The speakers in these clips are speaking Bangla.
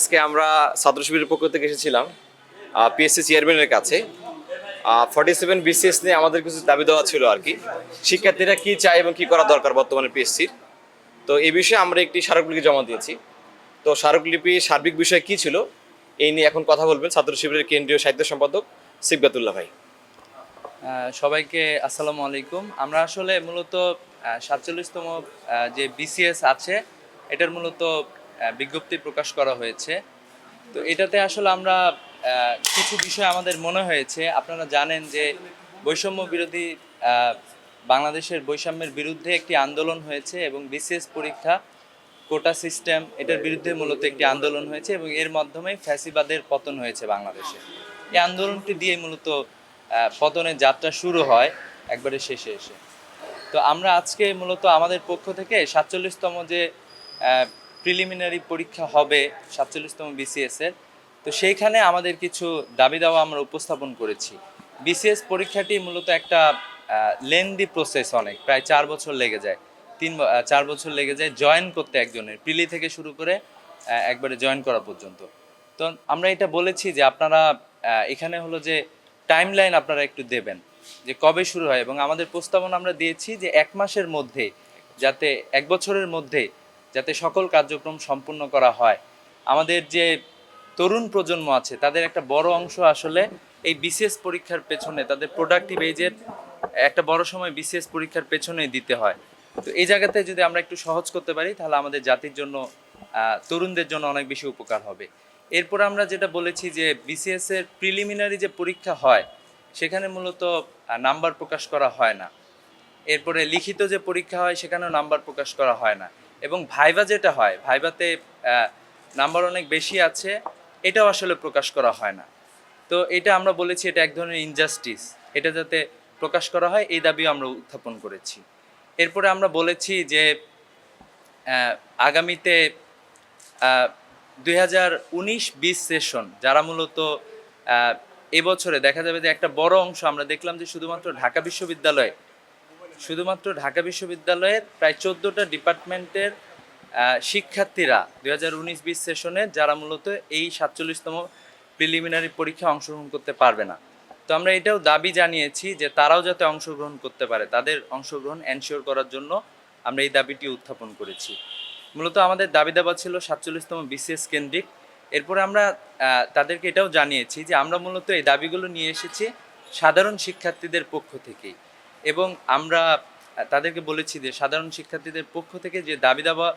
আজকে আমরা ছাত্র শিবিরের পক্ষ থেকে এসেছিলাম পিএসসি চেয়ারম্যানের কাছে। ফর্টি সেভেন বিসিএস নিয়ে আমাদের কিছু দাবি দেওয়া ছিল আর কি। শিক্ষার্থীরা কি চায় এবং কি করা দরকার বর্তমানে পিএসসির তো এই বিষয়ে আমরা একটি স্মারকলিপি জমা দিয়েছি। তো স্মারকলিপি সার্বিক বিষয় কি ছিল, এই নিয়ে এখন কথা বলবেন ছাত্র শিবিরের কেন্দ্রীয় সাহিত্য সম্পাদক সিবগাতুল্লাহ ভাই। সবাইকে আসসালামু আলাইকুম। আমরা আসলে মূলত সাতচল্লিশতম যে বিসিএস আছে, এটার মূলত বিজ্ঞপ্তি প্রকাশ করা হয়েছে। তো এটাতে আসলে আমরা কিছু বিষয় আমাদের মনে হয়েছে। আপনারা জানেন যে বৈষম্য বিরোধী বাংলাদেশের বৈষম্যের বিরুদ্ধে একটি আন্দোলন হয়েছে এবং বিসিএস পরীক্ষা, কোটা সিস্টেম, এটার বিরুদ্ধে মূলত একটি আন্দোলন হয়েছে এবং এর মাধ্যমে ফ্যাসিবাদের পতন হয়েছে বাংলাদেশে। এই আন্দোলনটি দিয়ে মূলত পতনের যাত্রা শুরু হয় একবারে শেষে এসে। তো আমরা আজকে মূলত আমাদের পক্ষ থেকে সাতচল্লিশতম যে প্রিলিমিনারি পরীক্ষা হবে সাতচল্লিশতম বিসিএস এর। তো সেইখানে আমাদের কিছু দাবি দাওয়া আমরা উপস্থাপন করেছি। বিসিএস পরীক্ষাটি মূলত একটা লেন্দি প্রসেস অনেক, প্রায় চার বছর লেগে যায়। তিন চার বছর লেগে যায় জয়েন করতে একজনের প্রিলি থেকে শুরু করে একবারে জয়েন করা পর্যন্ত। তো আমরা এটা বলেছি যে আপনারা এখানে হলো যে টাইম লাইন আপনারা একটু দেবেন, যে কবে শুরু হয়। এবং আমাদের প্রস্তাবনা আমরা দিয়েছি যে এক মাসের মধ্যে, যাতে এক বছরের মধ্যে যাতে সকল কার্যক্রম সম্পূর্ণ করা হয়। আমাদের যে তরুণ প্রজন্ম আছে, তাদের একটা বড় অংশ আসলে এই বিসিএস পরীক্ষার পেছনে, তাদের প্রোডাক্টিভ এজের একটা বড় সময় বিসিএস পরীক্ষার পেছনে দিতে হয়। তো এই জায়গাতে যদি আমরা একটু সহজ করতে পারি, তাহলে আমাদের জাতির জন্য তরুণদের জন্য অনেক বেশি উপকার হবে। এরপর আমরা যেটা বলেছি যে বিসিএস এর প্রিলিমিনারি যে পরীক্ষা হয়, সেখানে মূলত নাম্বার প্রকাশ করা হয় না। এরপরে লিখিত যে পরীক্ষা হয়, সেখানেও নাম্বার প্রকাশ করা হয় না। এবং ভাইভা যেটা হয়, ভাইভাতে নাম্বার অনেক বেশি আছে, এটাও আসলে প্রকাশ করা হয় না। তো এটা আমরা বলেছি এটা এক ধরনের ইনজাস্টিস এটা যাতে প্রকাশ করা হয়, এই দাবিও আমরা উত্থাপন করেছি। এরপরে আমরা বলেছি যে আগামীতে দুই হাজার উনিশ বিশ সেশন যারা মূলত এবছরে দেখা যাবে যে একটা বড় অংশ, আমরা দেখলাম যে শুধুমাত্র ঢাকা বিশ্ববিদ্যালয়ে শুধুমাত্র ঢাকা বিশ্ববিদ্যালয়ের প্রায় চোদ্দোটা ডিপার্টমেন্টের শিক্ষার্থীরা দু হাজার উনিশ বিশ সেশনে, যারা মূলত এই সাতচল্লিশতম প্রিলিমিনারি পরীক্ষায় অংশগ্রহণ করতে পারবে না। তো আমরা এটাও দাবি জানিয়েছি যে তারাও যাতে অংশগ্রহণ করতে পারে, তাদের অংশগ্রহণ এনশিওর করার জন্য আমরা এই দাবিটি উত্থাপন করেছি। মূলত আমাদের দাবি দাবা ছিল সাতচল্লিশতম বিসিএস কেন্দ্রিক। এরপরে আমরা তাদেরকে এটাও জানিয়েছি যে আমরা মূলত এই দাবিগুলো নিয়ে এসেছি সাধারণ শিক্ষার্থীদের পক্ষ থেকেই। এবং আমরা তাদেরকে বলেছি যে সাধারণ শিক্ষার্থীদের পক্ষ থেকে যে দাবি দাবা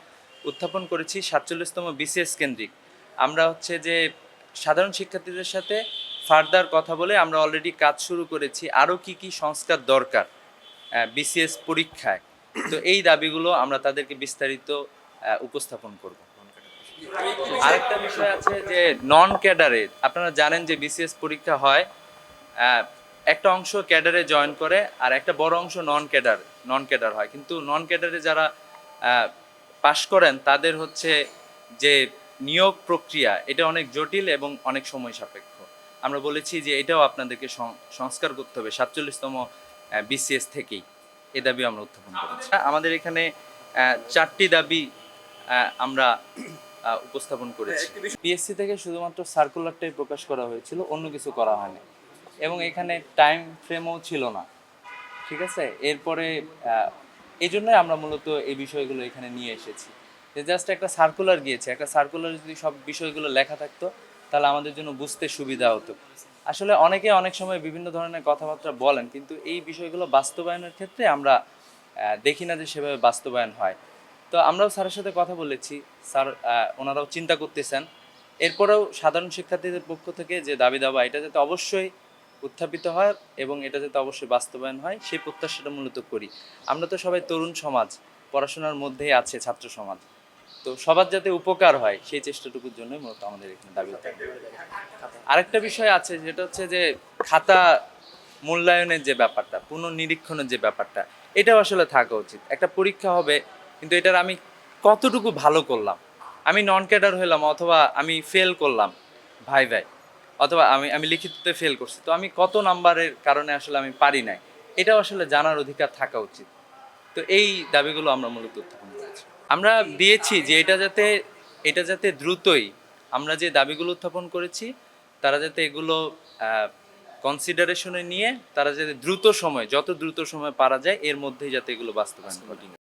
উত্থাপন করেছি সাতচল্লিশতম বিসিএস কেন্দ্রিক। আমরা হচ্ছে যে সাধারণ শিক্ষার্থীদের সাথে ফার্দার কথা বলে আমরা অলরেডি কাজ শুরু করেছি। আরও কি কি সংস্কার দরকার বিসিএস পরীক্ষায়? তো এই দাবিগুলো আমরা তাদেরকে বিস্তারিত উপস্থাপন করব। আরেকটা বিষয় আছে যে নন ক্যাডারে আপনারা জানেন যে বিসিএস পরীক্ষা হয় একটা অংশ ক্যাডারে জয়েন করে আর একটা বড় অংশ নন ক্যাডার নন ক্যাডার হয়। কিন্তু নন ক্যাডারে যারা পাশ করেন তাদের হচ্ছে যে নিয়োগ প্রক্রিয়া এটা অনেক জটিল এবং অনেক সময় সাপেক্ষ। আমরা বলেছি যে এটাও আপনাদেরকে সংস্কার করতে হবে সাতচল্লিশতম বিসিএস থেকেই। এ দাবি আমরা উত্থাপন করেছি। আমাদের এখানে চারটি দাবি আমরা উপস্থাপন করেছি। পিএসসি থেকে শুধুমাত্র সার্কুলারটাই প্রকাশ করা হয়েছিল অন্য কিছু করা হয়নি। এবং এখানে টাইম ফ্রেমও ছিল না। ঠিক আছে? এরপরে এই জন্যই আমরা মূলত এই বিষয়গুলো এখানে নিয়ে এসেছি। যে জাস্ট একটা সার্কুলার গিয়েছে। একটা সার্কুলার যদি সব বিষয়গুলো লেখা থাকতো, তাহলে আমাদের জন্য বুঝতে সুবিধা হতো। আসলে অনেকে অনেক সময় বিভিন্ন ধরনের কথাবার্তা বলেন, কিন্তু এই বিষয়গুলো বাস্তবায়নের ক্ষেত্রে আমরা দেখি না যে সেভাবে বাস্তবায়ন হয়। তো আমরাও স্যারের সাথে কথা বলেছি। স্যার ওনারাও চিন্তা করতেছেন। এরপরেও সাধারণ শিক্ষার্থীদের পক্ষ থেকে যে দাবি দাবা এটা যাতে অবশ্যই উত্থাপিত হয় এবং এটা যাতে অবশ্যই বাস্তবায়ন হয়, সেই প্রত্যাশাটা মূলত করি। আমরা তো সবাই তরুণ সমাজ, পড়াশোনার মধ্যেই আছে ছাত্র সমাজ। তো সবার যাতে উপকার হয়, সেই চেষ্টাটুকুর জন্য মূলত আমাদের এখানে দাবি আরেকটা বিষয় আছে, যেটা হচ্ছে যে খাতা মূল্যায়নের যে ব্যাপারটা, পুনর্নিরীক্ষণের যে ব্যাপারটা, এটাও আসলে থাকা উচিত। একটা পরীক্ষা হবে, কিন্তু এটার আমি কতটুকু ভালো করলাম? আমি নন ক্যাডার হইলাম অথবা আমি ফেল করলাম, ভাই ভাই। অথবা আমি আমি লিখিততে ফেল করছি। তো আমি কত নাম্বারের কারণে আসলে আমি পারি নাই? এটাও আসলে জানার অধিকার থাকা উচিত। তো এই দাবিগুলো আমরা মূলত উত্থাপন করেছি। আমরা দিয়েছি যে এটা যাতে এটা যাতে দ্রুতই আমরা যে দাবিগুলো উত্থাপন করেছি, তারা যাতে এগুলো কনসিডারেশনে নিয়ে, তারা যাতে দ্রুত সময়, যত দ্রুত সময় পারা যায়, এর মধ্যেই যাতে এগুলো বাস্তবায়ন করে